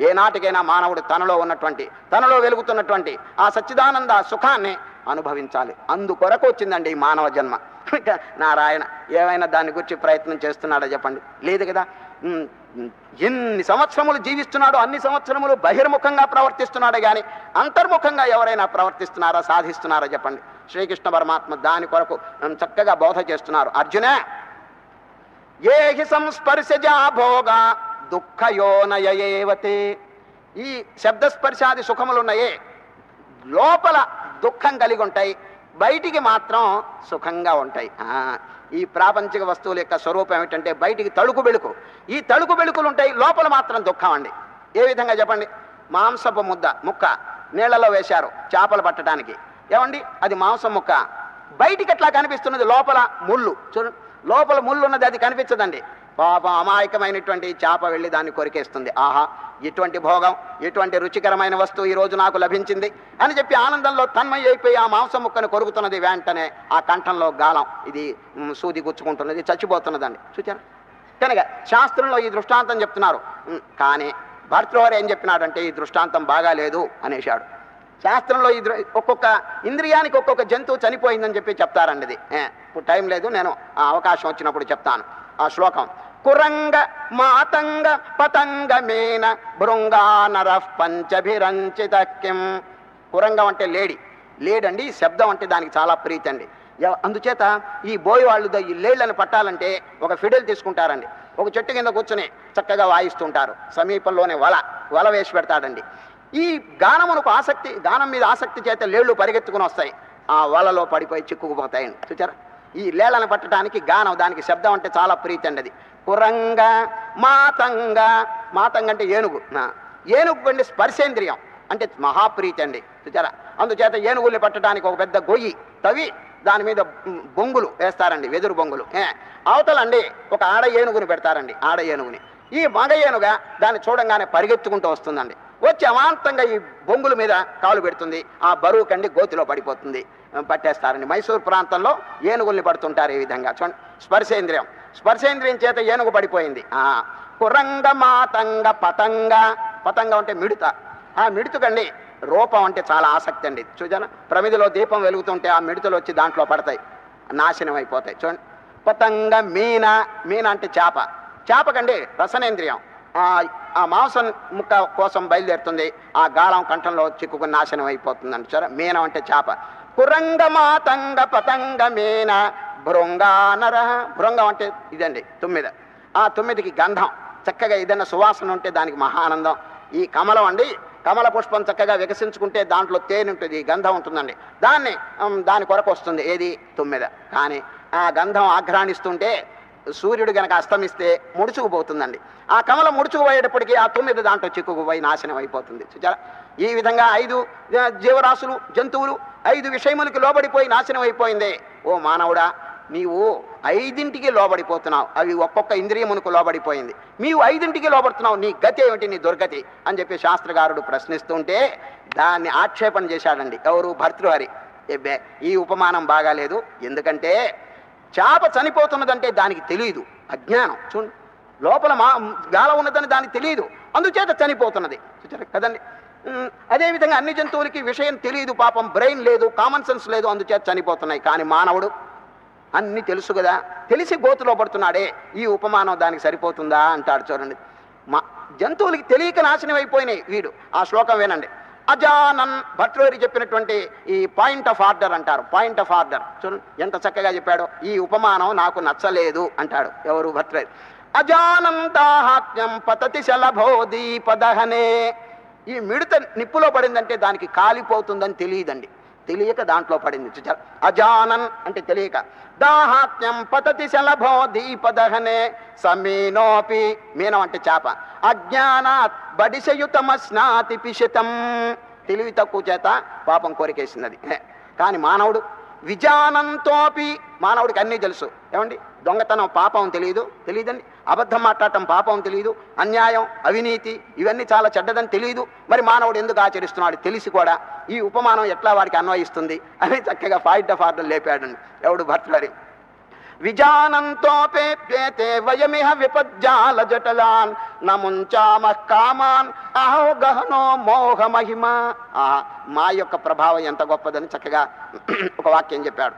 ఏనాటికైనా మానవుడు తనలో ఉన్నటువంటి తనలో వెలుగుతున్నటువంటి ఆ సచ్చిదానంద సుఖాన్ని అనుభవించాలి. అందుకొరకు వచ్చిందండి ఈ మానవ జన్మ. నారాయణ ఏమైనా దాని గురించి ప్రయత్నం చేస్తున్నాడా చెప్పండి. లేదు కదా? ఎన్ని సంవత్సరములు జీవిస్తున్నాడో అన్ని సంవత్సరములు బహిర్ముఖంగా ప్రవర్తిస్తున్నాడు కానీ అంతర్ముఖంగా ఎవరైనా ప్రవర్తిస్తున్నారా సాధిస్తున్నారా చెప్పండి. శ్రీకృష్ణ పరమాత్మ దాని కొరకు చక్కగా బోధ చేస్తున్నారు. అర్జునే ఏ సంస్పర్శజా భోగ దుఃఖయోనయేవతే ఈ శబ్దస్పర్శాది సుఖములున్నాయే. లోపల దుఃఖం కలిగి ఉంటాయి బయటికి మాత్రం సుఖంగా ఉంటాయి. ఈ ప్రాపంచిక వస్తువుల యొక్క స్వరూపం ఏమిటంటే బయటికి తడుకు బెళుకు ఈ తడుకు బెళుకులు ఉంటాయి లోపల మాత్రం దుఃఖం అండి. ఏ విధంగా చెప్పండి? మాంసపు ముద్ద ముక్క నీళ్ళలో వేశారు చేపలు పట్టడానికి. ఏమండి? అది మాంసం ముక్క. బయటికి ఎట్లా కనిపిస్తున్నది? లోపల ముళ్ళు. చూడండి లోపల ముళ్ళు ఉన్నది అది కనిపించదండి. పాపం అమాయకమైనటువంటి చేప వెళ్ళి దాన్ని కొరికేస్తుంది. ఆహా ఇటువంటి భోగం ఇటువంటి రుచికరమైన వస్తువు ఈ రోజు నాకు లభించింది అని చెప్పి ఆనందంలో తన్మయ అయిపోయి ఆ మాంసం ముక్కను కొరుకుతున్నది వెంటనే ఆ కంఠంలో గాలం. ఇది సూది గుచ్చుకుంటున్నది చచ్చిపోతున్నదండి. చూచారు? కనుక శాస్త్రంలో ఈ దృష్టాంతం చెప్తున్నారు. కానీ భర్తృహరి ఏం చెప్పినాడంటే ఈ దృష్టాంతం బాగాలేదు అనేశాడు. శాస్త్రంలో ఈ ఒక్కొక్క ఇంద్రియానికి ఒక్కొక్క జంతువు చనిపోయిందని చెప్పి చెప్తారండి ఇది. ఇప్పుడు టైం లేదు నేను ఆ అవకాశం వచ్చినప్పుడు చెప్తాను. ఆ శ్లోకం కురంగ మాతంగ పతంగ మీన భృంగానర పంచభిరంచిత కిం. కురంగం అంటే లేడి. లేడండి ఈ శబ్దం అంటే దానికి చాలా ప్రీతి అండి. అందుచేత ఈ బోయి వాళ్ళు ఈ లేళ్ళను పట్టాలంటే ఒక ఫిడెల్ తీసుకుంటారండి. ఒక చెట్టు కింద కూర్చుని చక్కగా వాయిస్తుంటారు. సమీపంలోనే వల వల వేసి పెడతాడండి. ఈ గానమునకు ఆసక్తి గానం మీద ఆసక్తి చేత లేళ్ళు పరిగెత్తుకుని వస్తాయి. ఆ వలలో పడిపోయి చిక్కుకుపోతాయండి. చూచారా? ఈ లేళ్ళను పట్టడానికి గానం దానికి శబ్దం అంటే చాలా ప్రీతి అండి అది. కురంగ మాతంగ మాతంగ అంటే ఏనుగు. ఏనుగు అండి స్పర్శేంద్రియం అంటే మహాప్రీతి అండి. చూచారా? అందుచేత ఏనుగుల్ని పట్టడానికి ఒక పెద్ద గొయ్యి తవి దాని మీద బొంగులు వేస్తారండి వెదురు బొంగులు. ఏ, అవతలండి ఒక ఆడ ఏనుగుని పెడతారండి ఆడ ఏనుగుని. ఈ మగ ఏనుగ దాన్ని చూడంగానే పరిగెత్తుకుంటూ వస్తుందండి. వచ్చి అమాంతంగా ఈ బొంగుల మీద కాలు పెడుతుంది. ఆ బరువు కండి గోతిలో పడిపోతుంది. పట్టేస్తారని మైసూరు మైసూర్ ప్రాంతంలో ఏనుగుల్ని పడుతుంటారు ఈ విధంగా. చూడండి స్పర్శేంద్రియం. స్పర్శేంద్రియం చేత ఏనుగు పడిపోయింది. ఆ కురంగ మాతంగ పతంగ. పతంగ అంటే మిడత. ఆ మిడుతుకండి రూపం అంటే చాలా ఆసక్తి అండి. చూజన ప్రమిదిలో దీపం వెలుగుతుంటే ఆ మిడతలు వచ్చి దాంట్లో పడతాయి. నాశనం అయిపోతాయి. చూడండి పతంగ మీన. మీన అంటే చేప. చేపకండి రసనేంద్రియం. ఆ మాంసం ముక్క కోసం బయలుదేరుతుంది. ఆ గాలం కంఠంలో చిక్కుకుని నాశనం అయిపోతుందండి సరే మీనం అంటే చేప. కురంగ మాతంగ పతంగ మీన భృంగానర భృంగం అంటే ఇదండి తుమ్మిద. ఆ తుమ్మిదికి గంధం. చక్కగా ఏదైనా సువాసన ఉంటే దానికి మహానందం. ఈ కమలం అండి కమల పుష్పం చక్కగా వికసించుకుంటే దాంట్లో తేనె ఉంటుంది గంధం ఉంటుందండి. దాన్ని దాని కొరకు వస్తుంది ఏది? తుమ్మిద. కానీ ఆ గంధం ఆఘ్రాణిస్తుంటే సూర్యుడు గనక అస్తమిస్తే ముడుచుకుపోతుందండి. ఆ కమలం ముడుచుకుపోయేటప్పటికీ ఆ తొమ్మిది దాంట్లో చిక్కుకుపోయి నాశనం అయిపోతుంది. చూచారా? ఈ విధంగా ఐదు జీవరాశులు జంతువులు ఐదు విషయములకి లోబడిపోయి నాశనం అయిపోయిందే. ఓ మానవుడా నీవు ఐదింటికి లోబడిపోతున్నావు. అవి ఒక్కొక్క ఇంద్రియమునకు లోబడిపోయింది. నీవు ఐదింటికి లోబడుతున్నావు. నీ గతి ఏమిటి? నీ దుర్గతి అని చెప్పి శాస్త్రకారుడు ప్రశ్నిస్తుంటే దాన్ని ఆక్షేపణ చేశాడండి. ఎవరు? భర్తృహరి. ఎబ్బే ఈ ఉపమానం బాగాలేదు. ఎందుకంటే చేప చనిపోతున్నదంటే దానికి తెలియదు అజ్ఞానం. చూడండి. లోపల మా గాల ఉన్నదని దానికి తెలియదు అందుచేత చనిపోతున్నది. చూచారు కదండి? అదేవిధంగా అన్ని జంతువులకి విషయం తెలియదు పాపం బ్రెయిన్ లేదు కామన్ సెన్స్ లేదు అందుచేత చనిపోతున్నాయి. కానీ మానవుడు అన్ని తెలుసు కదా. తెలిసి గోతులో పడుతున్నాడే. ఈ ఉపమానం దానికి సరిపోతుందా? అంటాడు చూడండి. మా జంతువులకి తెలియక నాశనం అయిపోయినాయి వీడు. ఆ శ్లోకం వినండి. అజానన్ భట్లోరి చెప్పినటువంటి ఈ పాయింట్ ఆఫ్ ఆర్డర్ అంటారు. Point of order. చూడండి ఎంత చక్కగా చెప్పాడో. ఈ ఉపమానం నాకు నచ్చలేదు అంటాడు ఎవరు భట్లోరి అజానందాహాత్మ్యం పతతి శలభో దీపదహనే. ఈ మిడత నిప్పులో పడిందంటే దానికి కాలిపోతుందని తెలియదండి. తెలియక దాంట్లో పడింది. అజానన్ అంటే తెలియక. దాహాత్మ్యం పతతి శలభో దీపదహనే సమీనోపి మీనం అంటే చేప. అజ్ఞానాత్ బడిసయుతమస్నాతి పిషితం తెలివి తక్కువ చేత పాపం కోరికేసినది కానీ మానవుడు విజానంతోపి మానవుడికి అన్నీ తెలుసు. ఏమండి? దొంగతనం పాపం తెలియదు? తెలియదండి? అబద్ధం మాట్లాడటం పాపం తెలియదు? అన్యాయం అవినీతి ఇవన్నీ చాలా చెడ్డదని తెలియదు? మరి మానవుడు ఎందుకు ఆచరిస్తున్నాడు? తెలిసి కూడా ఈ ఉపమానం ఎట్లా వాడికి అన్వయిస్తుంది? అని చక్కగా ఫైట్ ఆఫ్ ఆర్డర్ లేపాడండి. ఎవడు భర్తగారి విజానంతోపేప్యేతే వయమిహ విపజ్జాల జటలాన్ నముంచామ కామాన్ అహో గహనో మోహ మహిమ ఆ, మా యొక్క ప్రభావం ఎంత గొప్పదని చక్కగా ఒక వాక్యం చెప్పాడు.